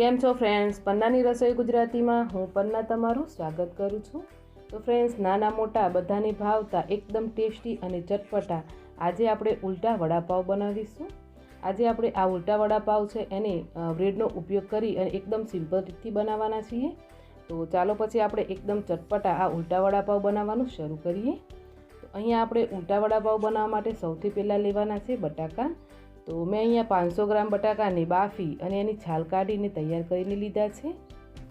કેમ છો ફ્રેન્ડ્સ પન્નાની રસોઈ ગુજરાતીમાં હું પન્ના તમારું સ્વાગત કરું છું. તો ફ્રેન્ડ્સ નાના મોટા બધાને ભાવતા એકદમ ટેસ્ટી અને ચટપટા આજે આપણે ઉલટા વડાપાવ બનાવીશું. આજે આપણે આ ઉલટા વડાપાવ છે એને બ્રેડનો ઉપયોગ કરી અને એકદમ સિમ્પલ રીતથી બનાવવાના છીએ. તો ચાલો પછી આપણે એકદમ ચટપટા આ ઉલટા વડાપાવ બનાવવાનું શરૂ કરીએ. તો અહીંયા આપણે ઉલટા વડાપાવ બનાવવા માટે સૌથી પહેલાં લેવાના છે બટાકા. તો મેં અહીંયા પાંચસો ગ્રામ બટાકાને બાફી અને એની છાલ કાઢીને તૈયાર કરીને લીધા છે.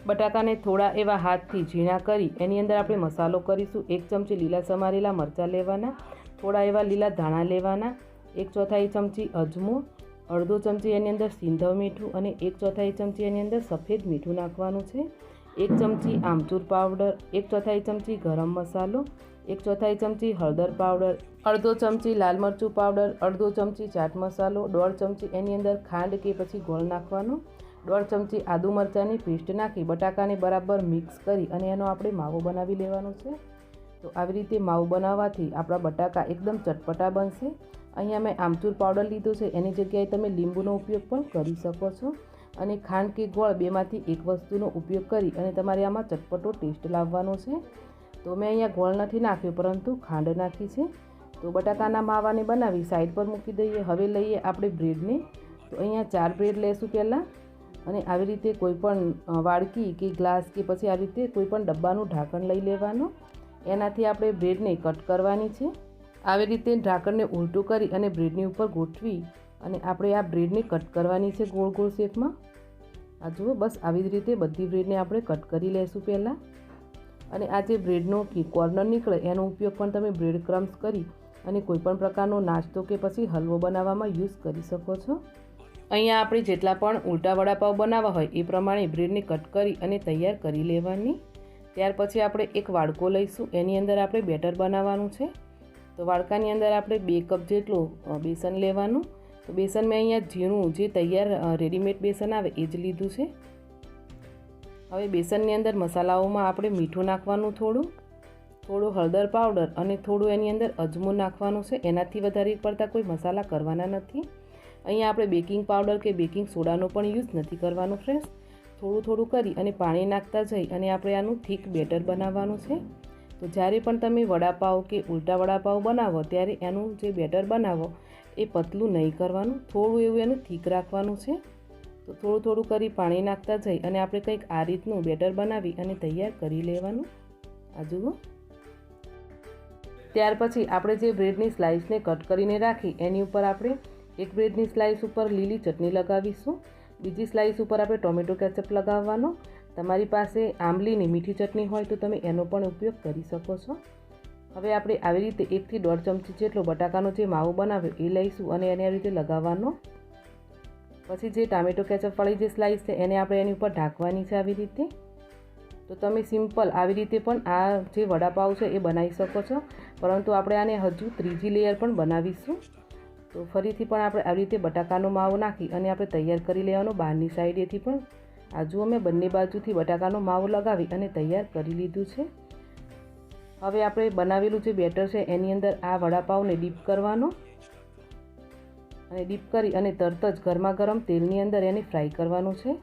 બટાકાને થોડા એવા હાથથી ઝીણા કરી એની અંદર આપણે મસાલો કરીશું. એક ચમચી લીલા સમારેલા મરચાં લેવાના, થોડા એવા લીલા ધાણા લેવાના, એક ચોથાઈ ચમચી અજમો, અડધો ચમચી એની અંદર સિંધવ મીઠું અને એક ચોથાઈ ચમચી એની અંદર સફેદ મીઠું નાખવાનું છે. એક ચમચી આમચૂર પાવડર, એક ચોથાઈ ચમચી ગરમ મસાલો એક ચોથાઈ ચમચી હળદર પાવડર, અડધો ચમચી લાલ મરચું પાવડર, અડધો ચમચી ચાટ મસાલો, દોઢ ચમચી એની અંદર ખાંડ કે પછી ગોળ નાખવાનો, દોઢ ચમચી આદુ મરચાંની પેસ્ટ નાખી, બટાકાને બરાબર મિક્સ કરી અને એનો આપણે માવો બનાવી લેવાનો છે. તો આવી રીતે માવો બનાવવાથી આપણા બટાકા એકદમ ચટપટા બનશે. અહીંયા મેં આમચૂર પાવડર લીધો છે, એની જગ્યાએ તમે લીંબુનો ઉપયોગ પણ કરી શકો છો. અને ખાંડ કે ગોળ બેમાંથી એક વસ્તુનો ઉપયોગ કરી અને તમારે આમાં ચટપટો ટેસ્ટ લાવવાનો છે. તો મેં અહીંયા ગોળ નથી નાખ્યું પરંતુ ખાંડ નાખી છે. તો બટાકાના માવાને બનાવી સાઈડ પર મૂકી દઈએ. હવે લઈએ આપણે બ્રેડને. તો અહીંયા ચાર બ્રેડ લેશું પહેલાં. અને આવી રીતે કોઈ પણ અ, વાડકી કે ગ્લાસ કે પછી આવી રીતે કોઈ પણ ડબ્બાનું ઢાંકણ લઈ લેવાનું. એનાથી આપણે બ્રેડને કટ કરવાની છે. આવી રીતે ઢાંકણને ઉલટું કરી અને બ્રેડની ઉપર ગોઠવી અને આપણે આ બ્રેડને કટ કરવાની છે ગોળ ગોળ શેપમાં. આ જુઓ બસ આવી જ રીતે બધી બ્રેડને આપણે કટ કરી લેશું પહેલાં. અને આ જે બ્રેડનો કી, કોર્નર નીકળે, એનો ઉપયોગ પણ તમે બ્રેડ ક્રમ્સ કરી અને કોઈપણ પ્રકારનો નાસ્તો કે પછી હલવો બનાવવામાં યુઝ કરી શકો છો. અહીંયા આપણે જેટલા પણ ઉલટા વડાપાવ બનાવવા હોય, એ પ્રમાણે બ્રેડને કટ કરી અને તૈયાર કરી લેવાની. ત્યાર પછી આપણે એક વાડકો લઈશું, એની અંદર આપણે બેટર બનાવવાનું છે. તો વાડકાની અંદર આપણે બે કપ જેટલું બેસન લેવાનું. તો બેસન મેં અહીંયા ઝીણું જે તૈયાર રેડીમેડ બેસન આવે, એ જ લીધું છે. હવે બેસનની અંદર મસાલાઓમાં આપણે મીઠું નાખવાનું થોડું થોડું હળદર પાવડર અને થોડું એની અંદર અજમો નાખવાનું છે. એનાથી વધારે પડતા કોઈ મસાલા કરવાના નથી. અહીંયા આપણે બેકિંગ પાવડર કે બેકિંગ સોડાનો પણ યુઝ નથી કરવાનો ફ્રેન્ડ્સ થોડું થોડું કરી અને પાણી નાખતા જઈ અને આપણે આનું થીક બેટર બનાવવાનું છે. તો જ્યારે પણ તમે વડાપાવ કે ઉલટા વડાપાવ બનાવો, ત્યારે એનું જે બેટર બનાવો, એ પતલું નહીં કરવાનું. થોડું એવું એનું થીક રાખવાનું છે. તો થોડું થોડું કરી પાણી નાખતા જઈ અને આપણે કંઈક આ રીતનું બેટર બનાવી અને તૈયાર કરી લેવાનું. આ જુઓ. ત્યાર પછી આપણે જે બ્રેડની સ્લાઇસને કટ કરીને રાખી, એની ઉપર આપણે એક બ્રેડની સ્લાઇસ ઉપર લીલી ચટણી લગાવીશું. બીજી સ્લાઇસ ઉપર આપણે ટોમેટો કેચઅપ લગાવવાનો. તમારી પાસે આંબલીની મીઠી ચટણી હોય તો તમે એનો પણ ઉપયોગ કરી શકો છો. હવે આપણે આવી રીતે એકથી દોઢ ચમચી જેટલો બટાકાનો જે માવો બનાવ્યો એ લઈશું અને એને આવી રીતે લગાવવાનો. પછી જે ટામેટો કેચઅપવાળી જે સ્લાઇસ છે, એને આપણે એની ઉપર ઢાંકવાની છે આવી રીતે. તો તમે સિમ્પલ આવી રીતે પણ આ જે વડાપાવ છે, એ બનાવી શકો છો. પરંતુ આપણે આને હજુ ત્રીજી લેયર પણ બનાવીશું. તો ફરીથી પણ આપણે આવી રીતે બટાકાનો માવો નાખી અને આપણે તૈયાર કરી લેવાનો બહારની સાઈડેથી પણ. આ જુઓ મેં બંને બાજુથી બટાકાનો માવો લગાવી અને તૈયાર કરી લીધું છે. હવે આપણે બનાવેલું જે બેટર છે, એની અંદર આ વડાપાવને ડીપ કરવાનો. અને ડીપ કરી અને તરત જ ગરમા ગરમ તેલની અંદર એને ફ્રાય કરવાનું છે.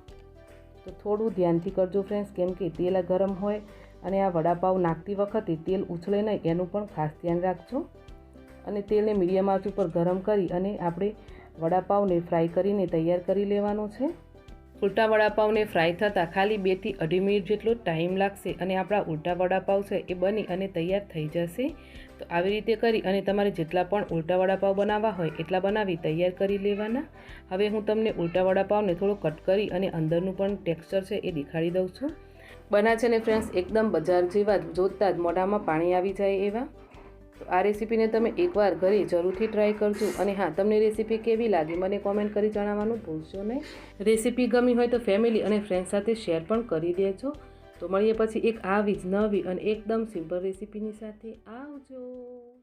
તો થોડું ધ્યાનથી કરજો ફ્રેન્ડ્સ કેમ કે તેલ ગરમ હોય અને આ વડાપાવ નાખતી વખતે તેલ ઉછળે નહીં, એનું પણ ખાસ ધ્યાન રાખજો. અને તેલને મીડિયમ આંચ ઉપર ગરમ કરી અને આપણે વડાપાવને ફ્રાય કરીને તૈયાર કરી લેવાનું છે. ઉલટા વડાપાવને ફ્રાય થતાં ખાલી બેથી અઢી મિનિટ જેટલો ટાઈમ લાગશે અને આપણા ઉલટા વડાપાવ છે એ બની અને તૈયાર થઈ જશે. તો આવી રીતે કરી અને તમારે જેટલા પણ ઉલટા વડાપાવ બનાવવા હોય એટલા બનાવી તૈયાર કરી લેવાના. હવે હું તમને ઉલટા વડાપાવને થોડો કટ કરી અને અંદરનું પણ ટેક્સચર છે એ દેખાડી દઉં છું. બના છે ને ફ્રેન્ડ્સ, એકદમ બજાર જેવા જોતાં જ મોઢામાં પાણી આવી જાય એવા. તો આ રેસીપીને તમે એકવાર ઘરે જરૂરથી ટ્રાય કરજો. અને હા, તમને રેસીપી કેવી લાગી મને કોમેન્ટ કરી જણાવવાનું ભૂલશો નહીં. રેસીપી ગમી હોય તો ફેમિલી અને ફ્રેન્ડ સાથે શેર પણ કરી દેજો. તો મળીએ પછી એક આવી જ નવી અને એકદમ સિમ્પલ રેસીપીની સાથે આવજો.